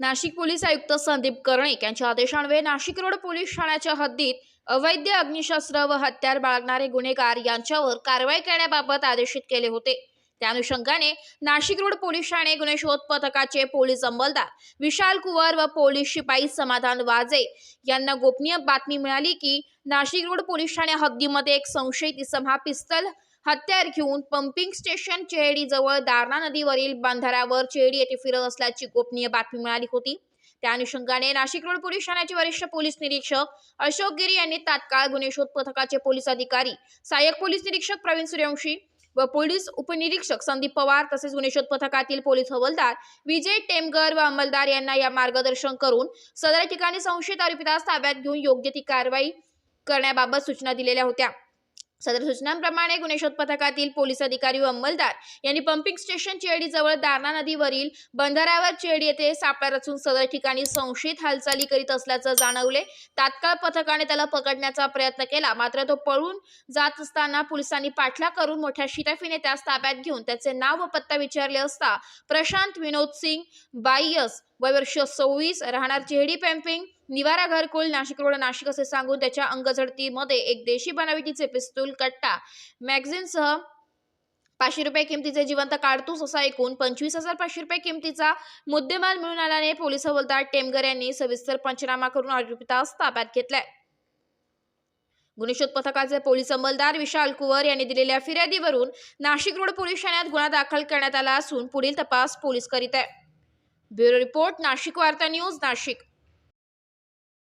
Nashik police आयुक्त संदीप कर्णिक यांच्या आदेशान्वये नाशिक रोड पोलीस ठाण्याच्या हद्दीत अवैध अग्निशस्त्र व हत्यार बाळगणारे गुन्हेगार यांच्यावर कारवाई करण्याबाबत आदेशित केले होते. त्या अनुषंगाने नाशिक रोड पोलीस ठाणे गुन्हे शोध पथकाचे पोलीस अंमलदार विशाल कुवर व पोलीस शिपाई समाधान वाजे यांना गोपनीय बातमी मिळाली की नाशिक रोड पोलीस ठाणे हद्दीमध्ये एक संशयित इसम हा पिस्तल हत्यार घेऊन पंपिंग स्टेशन चेहडी जवळ दारणा नदीवरील बांधाऱ्यावर चेहडी येथे फिरत असल्याची गोपनीय बातमी मिळाली होती. त्या अनुषंगाने नाशिक रोड पोलीस ठाण्याचे वरिष्ठ पोलीस निरीक्षक अशोक गिरी यांनी तात्काळ गुन्हे शोध पथकाचे पोलीस अधिकारी सहाय्यक पोलीस निरीक्षक प्रवीण सूर्यवंशी व पोलीस उपनिरीक्षक संदीप पवार तसेच गुन्हे शोध पथकातील पोलीस हवालदार विजय टेमगर व अंमलदार यांना या मार्गदर्शन करून सदर ठिकाणी संशयित आरोपीतास ताब्यात घेऊन योग्य ती कारवाई करण्याबाबत सूचना दिलेल्या होत्या. सदर सूचनांप्रमाणे गुन्हे शोध पथकातील पोलीस अधिकारी व अंमलदार यांनी पंपिंग स्टेशन चेडी जवळ दारणा नदीवरील बंधाऱ्यावर चेहडी येथे सापळा रचून सदर ठिकाणी संशयित हालचाली करीत असल्याचं जाणवले. तात्काळ पथकाने त्याला पकडण्याचा प्रयत्न केला. मात्र तो पळून जात असताना पोलिसांनी पाठला करून मोठ्या शिताफीने त्यास ताब्यात घेऊन त्याचे नाव व पत्ता विचारले असता प्रशांत विनोद सिंग बाईयस वय वर्ष सव्वीस राहणार चेहडी पॅम्पिंग निवारा घरकुल नाशिक रोड नाशिक असे सांगून त्याच्या अंगझडतीमध्ये एक देशी बनावटीचे पिस्तूल कट्टा. मॅगझिनसह पाचशे रुपये किमतीचे जिवंत काढतूस असा एकूण पंचवीस हजार पाचशे रुपये किमतीचा मुद्देमाल मिळून आल्याने पोलीस हवालदार टेमगर यांनी सविस्तर पंचनामा करून आरोपितास ताब्यात घेतलाय. गुन्हे पथकाचे पोलीस अंमलदार विशाल कुवर यांनी दिलेल्या फिर्यादीवरून नाशिक रोड पोलीस ठाण्यात गुन्हा दाखल करण्यात आला असून पुढील तपास पोलीस करीत आहे. ब्युरो रिपोर्ट नाशिक वार्ता न्यूज नाशिक.